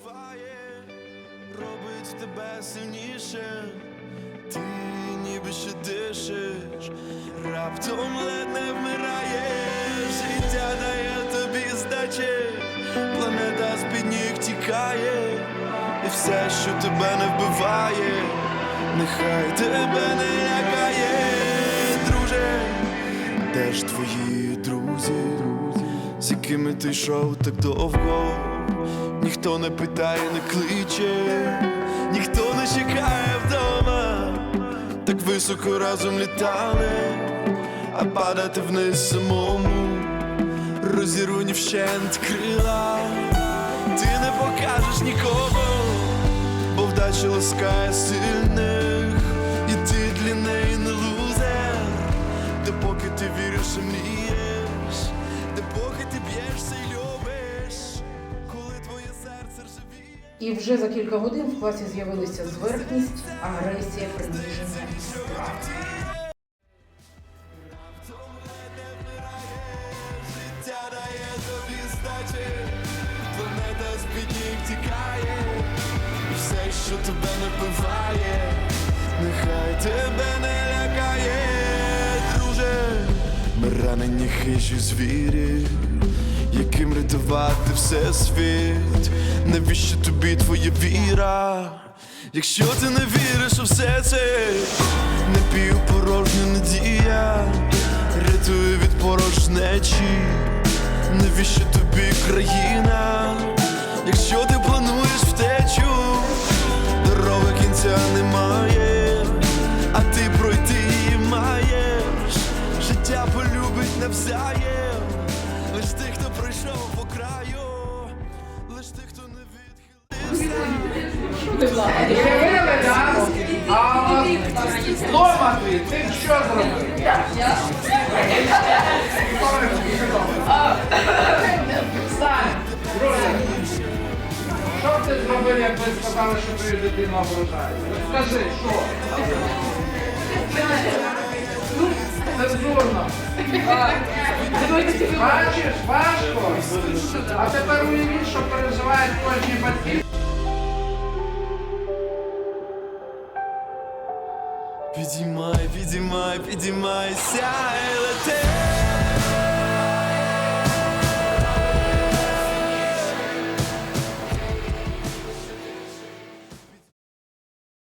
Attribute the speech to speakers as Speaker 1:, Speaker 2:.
Speaker 1: вбиває, робить тебе сильніше. Ти ніби ще дишиш, раптом ледь не вмираєш, життя дає тобі здачі, планета з-під ніг тікає, і все, що тебе не вбиває, нехай тебе не лякає, друже, де ж твої друзі, з якими ти йшов так довго, ніхто не питає, не кличе, ніхто не чекає вдома, так високо разом літали, а падати вниз самому, розірвані вщент крила, ти не покажеш нікому, бо вдача ласкає сильних, І
Speaker 2: вже за кілька годин в класі з'явилися зверхність, агресія, приниження страх.
Speaker 1: Планета з під ніг тікає, і все, що тебе не вбиває, нехай тебе не лякає, друже. Ми ранені хижі звірі, яким рятувати все світ. Навіщо тобі твоя віра? Якщо ти не віриш у все це, напівпорожня надія, рятує від порожнечі. Навіщо тобі країна? Якщо ти А
Speaker 3: дома ти, що зробив? Друже. Що ти зробив, як ви сказали, що твою дитину ображають? Скажи, що? Цензурно. Бачиш, важко. А тепер уявіть, що переживають кожні батьки.
Speaker 1: Підіймай, підіймай, підіймайся і лети